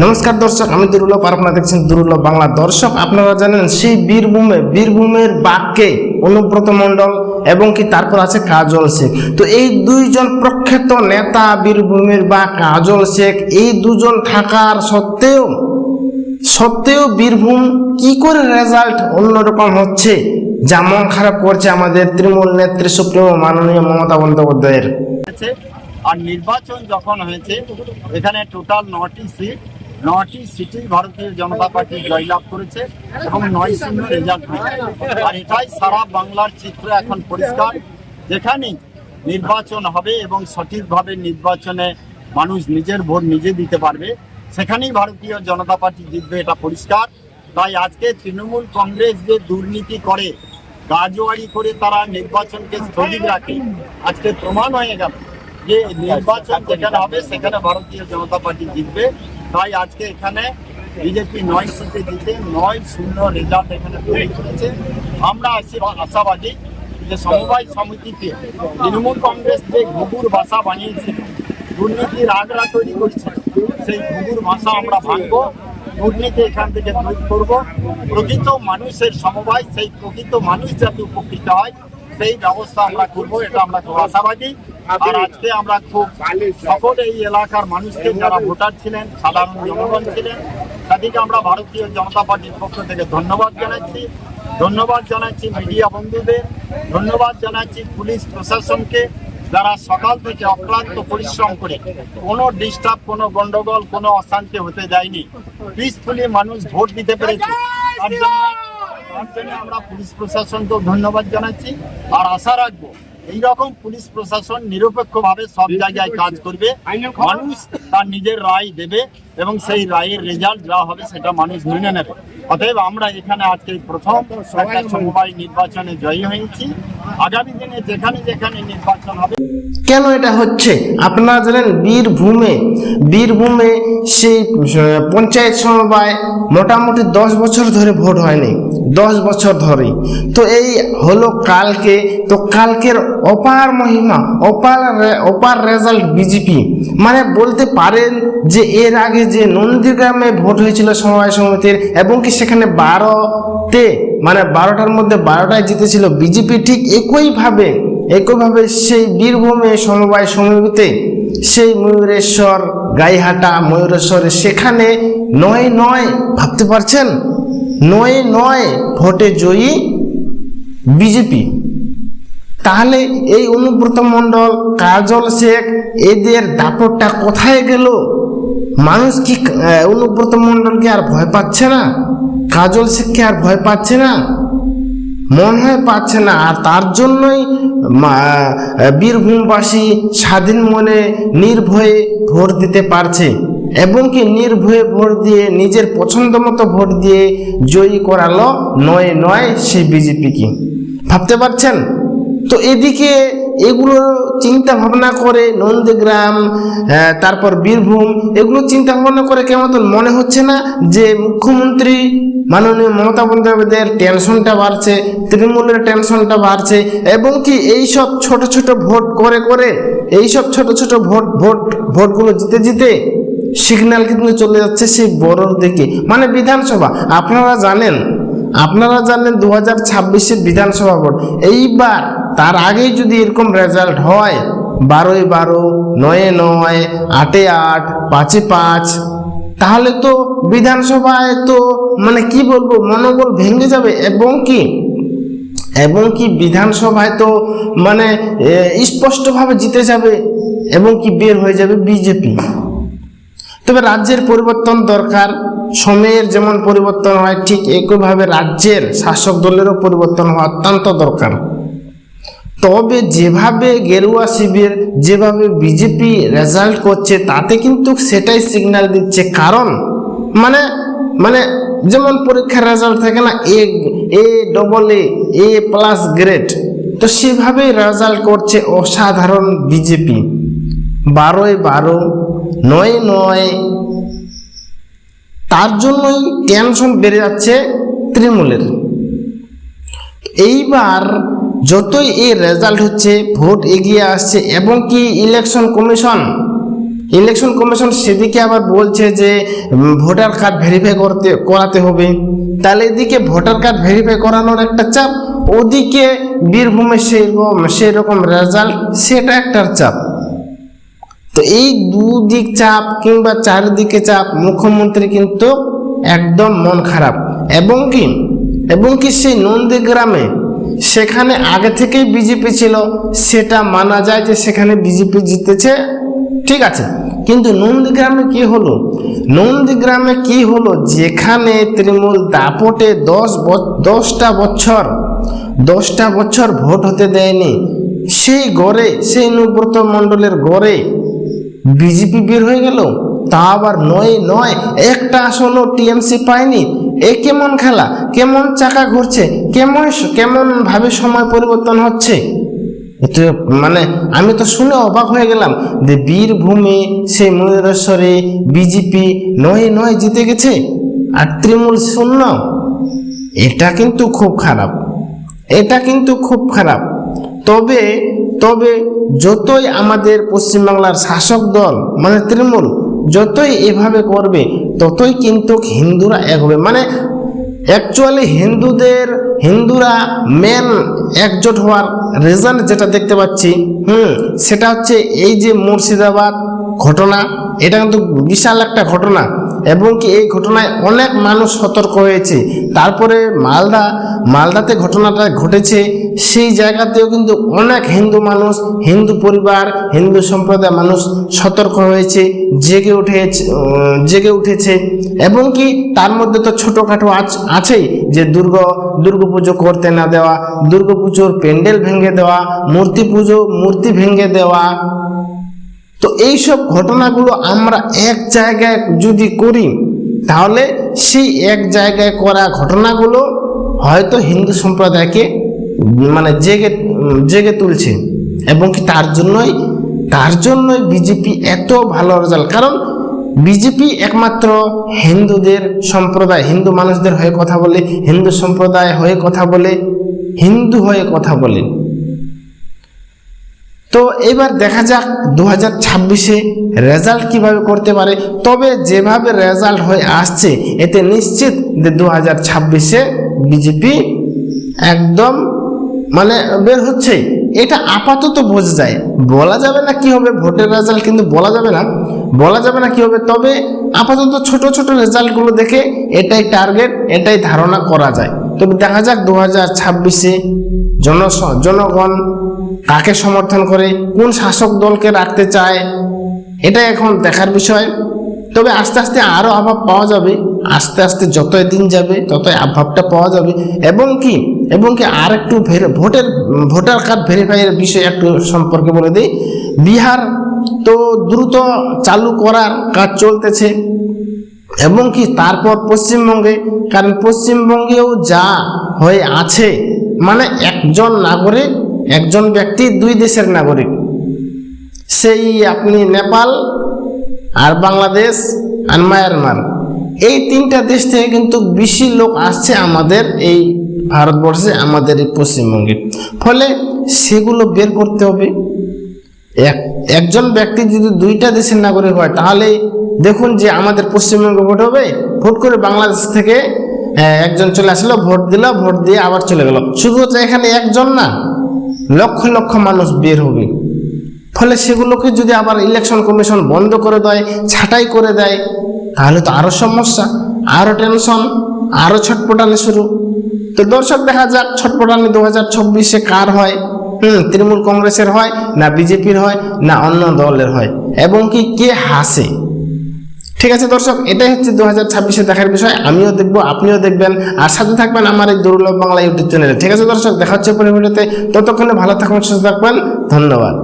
নমস্কার দর্শক, আমি দুরুল্লাহ আর আপনারা দেখছেন দুরুল্লাহ বাংলা দর্শক। আপনারা জানেন সেই বীরভূমে, বীরভূমের বাক্যে অনুব্রত মণ্ডল এবং কি তারপর আছে কাজল শেখ। তো এই দুইজন প্রখ্যাত নেতা বীরভূমের বা কাজল শেখ, এই দুজন থাকার সত্ত্বেও সত্ত্বেও বীরভূম কি করে রেজাল্ট অন্যরকম হচ্ছে, যা মন খারাপ করছে আমাদের তৃণমূল নেত্রী সুপ্রিম মাননীয় মমতা বন্দ্যোপাধ্যায়ের। আর নির্বাচন যখন হয়েছে, এখানে টোটাল নটি সিট নটি সিটি ভারতীয় জনতা পার্টি জয়লাভ করেছে এবং নয় শূন্য রেজাল্ট আর এটাই সারা বাংলার চিত্র এখন পরিষ্কার। যেখানেই নির্বাচন হবে এবং সঠিকভাবে নির্বাচনে মানুষ নিজের ভোট নিজে দিতে পারবে, সেখানেই ভারতীয় জনতা পার্টি জিতবে, এটা পরিষ্কার। তাই আজকে তৃণমূল কংগ্রেস যে দুর্নীতি করে, গাজোয়ারি করে তারা নির্বাচনকে স্থগিত রাখে, আজকে প্রমাণ হয়ে গেল যে নির্বাচন যেখানে হবে, সেখানে ভারতীয় জনতা পার্টি জিতবে। তাই আজকে এখানে বিজেপি নয় সিটে জিতে নয় শূন্য রেজাল্ট এখানে তৈরি করেছে। আমরা আশাবাদী যে সমবায় সমিতিতে তৃণমূল কংগ্রেস যে ঘুঘুর ভাষা বানিয়েছিল দুর্নীতির আগ্রা তৈরি করেছিল সেই ঘুঘুর ভাষা আমরা ভাঙবো, দুর্নীতি এখান থেকে দূর করব। প্রকৃত মানুষের সমবায়, সেই প্রকৃত মানুষ যাতে উপকৃত হয়, সেই ব্যবস্থা আমরা করব, এটা আমরা আশাবাদী। আর আজকে আমরা খুব সকল এই এলাকার মানুষকে যারা ভোটার ছিলেন সাধারণ জনগণ ছিলেন তাদেরকে আমরা ভারতীয় জনতা পার্টির পক্ষ থেকে ধন্যবাদ জানাচ্ছি। ধন্যবাদ জানাচ্ছি মিডিয়া বন্ধুদের ধন্যবাদ জানাচ্ছি পুলিশ প্রশাসনকে যারা সকাল থেকে অক্লান্ত পরিশ্রম করে কোনো ডিস্টার্ব কোনো গন্ডগোল কোনো অশান্তি হতে দেয়নি। পিসফুলি মানুষ ভোট দিতে পেরেছে। তার জন্য তার জন্য আমরা পুলিশ প্রশাসনকেও ধন্যবাদ জানাচ্ছি। আর আশা রাখব এইরকম পুলিশ প্রশাসন নিরপেক্ষভাবে সব জায়গায় কাজ করবে। মানুষ তার নিজের রায় দেবে এবং সেই রায়ের রেজাল্ট যা হবে সেটা মানুষ মেনে নেবে। অতএব আমরা এখানে আজকে প্রথম একটা সমবায় নির্বাচনে জয়ী হয়েছি। আগামী দিনে যেখানে যেখানে নির্বাচন হবে। কেন এটা হচ্ছে? আপনারা জানেন বীরভূমে বীরভূমে সেই পঞ্চায়েত সমবায় মোটামুটি দশ বছর ধরে ভোট হয়নি। দশ বছর ধরে তো এই হলো কালকে, তো কালকের অপার মহিমা, অপার অপার রেজাল্ট বিজেপি মানে বলতে পারেন যে এর আগে যে নন্দীগ্রামে ভোট হয়েছিল সমবায় সমিতির, এবং কি সেখানে বারোতে মানে বারোটার মধ্যে বারোটায় জিতেছিল বিজেপি ঠিক একইভাবে একইভাবে সেই বীরভূমে সমবায় সমিতিতে সেই ময়ূরেশ্বর, গাইহাটা, ময়ূরেশ্বরে সেখানে নয় নয়, ভাবতে পারছেন? নয় নয় ভোটে জয়ী বিজেপি তাহলে এই অনুব্রত মণ্ডল, কাজল শেখ, এদের দাপটটা কোথায় গেল? মানুষ কি অনুব্রত মণ্ডলকে আর ভয় পাচ্ছে না? কাজল শেখকে আর ভয় পাচ্ছে না? মনে হয় পাচ্ছে না। আর তার জন্যই বীরভূমবাসী স্বাধীন মনে নির্ভয়ে ভোট দিতে পারছে এবং কি নির্ভয়ে ভোট দিয়ে নিজের পছন্দ মতো ভোট দিয়ে জয়ী করালো নয় নয় সেই বিজেপিকে ভাবতে পারছেন? তো এদিকে এগুলো চিন্তা ভাবনা করে নন্দীগ্রাম তারপর বীরভূম, এগুলো চিন্তা ভাবনা করে কেমন মনে হচ্ছে না যে মুখ্যমন্ত্রী মাননীয় মমতা বন্দ্যোপাধ্যায়ের টেনশনটা বাড়ছে, তৃণমূলের টেনশনটা বাড়ছে, এবং কি এই সব ছোট ছোট ভোট করে করে এই সব ছোট ছোট ভোট ভোট, ভোটগুলো জিতে জিতে সিগন্যাল কিন্তু চলে যাচ্ছে সেই বড় দিকে। মানে বিধানসভা, আপনারা জানেন আপনারা জানেন দু হাজার ছাব্বিশের বিধানসভা ভোট। এইবার তার আগেই যদি এরকম রেজাল্ট হয়, বারোই বারো, নয়ে নয়, আটে আট, পাঁচে পাঁচ, তাহলে তো বিধানসভায় তো মানে কি বলব, মনোবল ভেঙে যাবে। এবং কি? এবং কি বিধানসভায় তো মানে স্পষ্টভাবে জিতে যাবে এবং কি বের হয়ে যাবে বিজেপি। তবে রাজ্যের পরিবর্তন দরকার। সময়ের যেমন পরিবর্তন হয়, ঠিক একইভাবে রাজ্যের শাসক দলেরও পরিবর্তন হওয়া অত্যন্ত দরকার। তবে যেভাবে গেরুয়া শিবির, যেভাবে বিজেপি রেজাল্ট করছে, তাতে কিন্তু সেটাই সিগন্যাল দিচ্ছে। কারণ মানে মানে যেমন পরীক্ষার রেজাল্ট থাকে না, A A double A A plus grade তো সেভাবেই রেজাল্ট করছে অসাধারণ বিজেপি বারোয় বারো, নয় নয় তার জন্যই টেনশন বেড়ে যাচ্ছে তৃণমূলের। এইবার যতই এই রেজাল্ট হচ্ছে, ভোট এগিয়ে আসছে এবং কি ইলেকশন কমিশন ইলেকশন কমিশন সেদিকে আবার বলছে যে ভোটার কার্ড ভেরিফাই করতে, করাতে হবে। তাহলে এদিকে ভোটার কার্ড ভেরিফাই করানোর একটা চাপ, ওদিকে বীরভূমে সেই রকম সেই রকম রেজাল্ট সেটা একটা চাপ। তো এই দুদিক চাপ কিংবা চারিদিকে চাপ মুখ্যমন্ত্রী কিন্তু একদম মন খারাপ। এবং কি? এবং কি সেই নন্দীগ্রামে সেখানে আগে থেকেই বিজেপি ছিল, সেটা মানা যায় যে সেখানে বিজেপি জিতেছে, ঠিক আছে। কিন্তু নন্দীগ্রামে কি হলো? নন্দীগ্রামে কি হলো? যেখানে তৃণমূল দাপটে দশ দশটা বছর দশটা বছর ভোট হতে দেয়নি, সেই গড়ে, সেই অনুব্রত মণ্ডলের গড়ে বিজেপি বের হয়ে গেল, তা আবার নয় নয়, একটা আসনও টিএমসি পায়নি। এ কেমন খেলা? কেমন চাকা ঘুরছে? কেমন কেমন ভাবে সময় পরিবর্তন হচ্ছে? মানে আমি তো শুনে অবাক হয়ে গেলাম যে বীরভূমে সেই ময়ূরেশ্বরে বিজেপি নয় নয় জিতে গেছে আর তৃণমূল শূন্য। এটা কিন্তু খুব খারাপ। এটা কিন্তু খুব খারাপ। তবে তবে যতই আমাদের পশ্চিমবাংলার শাসক দল মানে তৃণমূল, যতই এভাবে করবে, ততই কিন্তু হিন্দুরা এগোবে। মানে অ্যাকচুয়ালি হিন্দুদের, হিন্দুরা মেন একজোট হওয়ার রিজন যেটা দেখতে পাচ্ছি, হুম, সেটা হচ্ছে এই যে মুর্শিদাবাদ ঘটনা, এটা কিন্তু বিশাল একটা ঘটনা, এবং কি এই ঘটনায় অনেক মানুষ সতর্ক হয়েছে। তারপরে মালদা, মালদাতে ঘটনাটা ঘটেছে, সেই জায়গাতেও কিন্তু অনেক হিন্দু মানুষ, হিন্দু পরিবার, হিন্দু সম্প্রদায়ের মানুষ সতর্ক হয়েছে, জেগে উঠেছে জেগে উঠেছে, এবং কি তার মধ্যে তো ছোটোখাটো আছ- আছেই যে দুর্গ, দুর্গা পুজো করতে না দেওয়া, দুর্গা পুজোর প্যান্ডেল ভেঙে দেওয়া, মূর্তি পুজো, মূর্তি ভেঙে দেওয়া তো এইসব ঘটনাগুলো আমরা এক জায়গায় যদি করি, তাহলে সেই এক জায়গায় করা ঘটনাগুলো হয়তো হিন্দু সম্প্রদায়কে মানে জেগে জেগে তুলছে এবং কি তার জন্যই তার জন্যই বিজেপি এত ভালো রেজাল্ট কারণ বিজেপি একমাত্র হিন্দুদের সম্প্রদায়, হিন্দু মানুষদের হয়ে কথা বলে, হিন্দু সম্প্রদায় হয়ে কথা বলে, হিন্দু হয়ে কথা বলে। তো এবার দেখা যাক দু হাজার ছাব্বিশে রেজাল্ট কীভাবে করতে পারে। তবে যেভাবে রেজাল্ট হয়ে আসছে, এতে নিশ্চিত যে দু হাজার ছাব্বিশে বিজেপি একদম মানে বের হচ্ছে। এটা আপাতত বোঝা যায়। বলা যাবে না কি হবে ভোটের রেজাল্ট, কিন্তু বলা যাবে না। বলা যাবে না কি হবে, তবে আপাতত ছোট ছোট রেজাল্টগুলো দেখে এটাই টার্গেট, এটাই ধারণা করা যায়। তবে দেখা যাক দু হাজার ছাব্বিশে জন জনগণ কাকে সমর্থন করে, কোন শাসক দলকে রাখতে চায়, এটা এখন দেখার বিষয়। তবে আস্তে আস্তে আরও অভাব পাওয়া যাবে, আস্তে আস্তে যতই দিন যাবে, ততই অভাবটা পাওয়া যাবে। এবং কি এবং কি আর একটু ভোটের, ভোটার কার্ড ভেরিফাইয়ের বিষয়ে একটু সম্পর্কে বলে দিই। বিহার তো দ্রুত চালু করার কাজ চলতেছে। এবং কি তারপর পশ্চিমবঙ্গে, কারণ পশ্চিমবঙ্গেও যা হয়ে আছে মানে একজন নাগরিক, একজন ব্যক্তি দুই দেশের নাগরিক। সেই আপনি নেপাল আর বাংলাদেশ আর মায়ানমার। এই তিনটা দেশ থেকে কিন্তু বেশি লোক আসছে আমাদের এই ভারতবর্ষে, আমাদের এই পশ্চিমবঙ্গে। ফলে সেগুলো বের করতে হবে। এক, একজন ব্যক্তি যদি দুইটা দেশের নাগরিক হয়, তাহলে দেখুন যে আমাদের পশ্চিমবঙ্গে ভোট হবে। ভোট করে বাংলাদেশ থেকে আহ, একজন চলে আসলো ভোট দিল ভোট দিয়ে আবার চলে গেল। শুধুমাত্র এখানে একজন না লক্ষ লক্ষ মানুষ বের হবে। ফলে সেগুলোকে যদি আবার ইলেকশন কমিশন বন্ধ করে দেয় ছাঁটাই করে দেয় তাহলে তো আরও সমস্যা আরও টেনশন আরও ছটপটানি শুরু। তো দর্শক দেখা যাক ছটপটানি দু হাজার ছাব্বিশে কার হয়? হুম তৃণমূল কংগ্রেসের হয় না বিজেপির হয় না অন্য দলের হয়? এবং কি কে হাসে? ঠিক আছে দর্শক, এটাই হচ্ছে দু হাজার ছাব্বিশে দেখার বিষয়। আমিও দেখব, আপনিও দেখবেন, আর সাথে থাকবেন আমার এই দুর্লভ বাংলা ইউটিউব চ্যানেলে। ঠিক আছে দর্শক, দেখা হচ্ছে পরে ততক্ষণে ভালো থাকবেন, সুস্থ থাকবেন, ধন্যবাদ।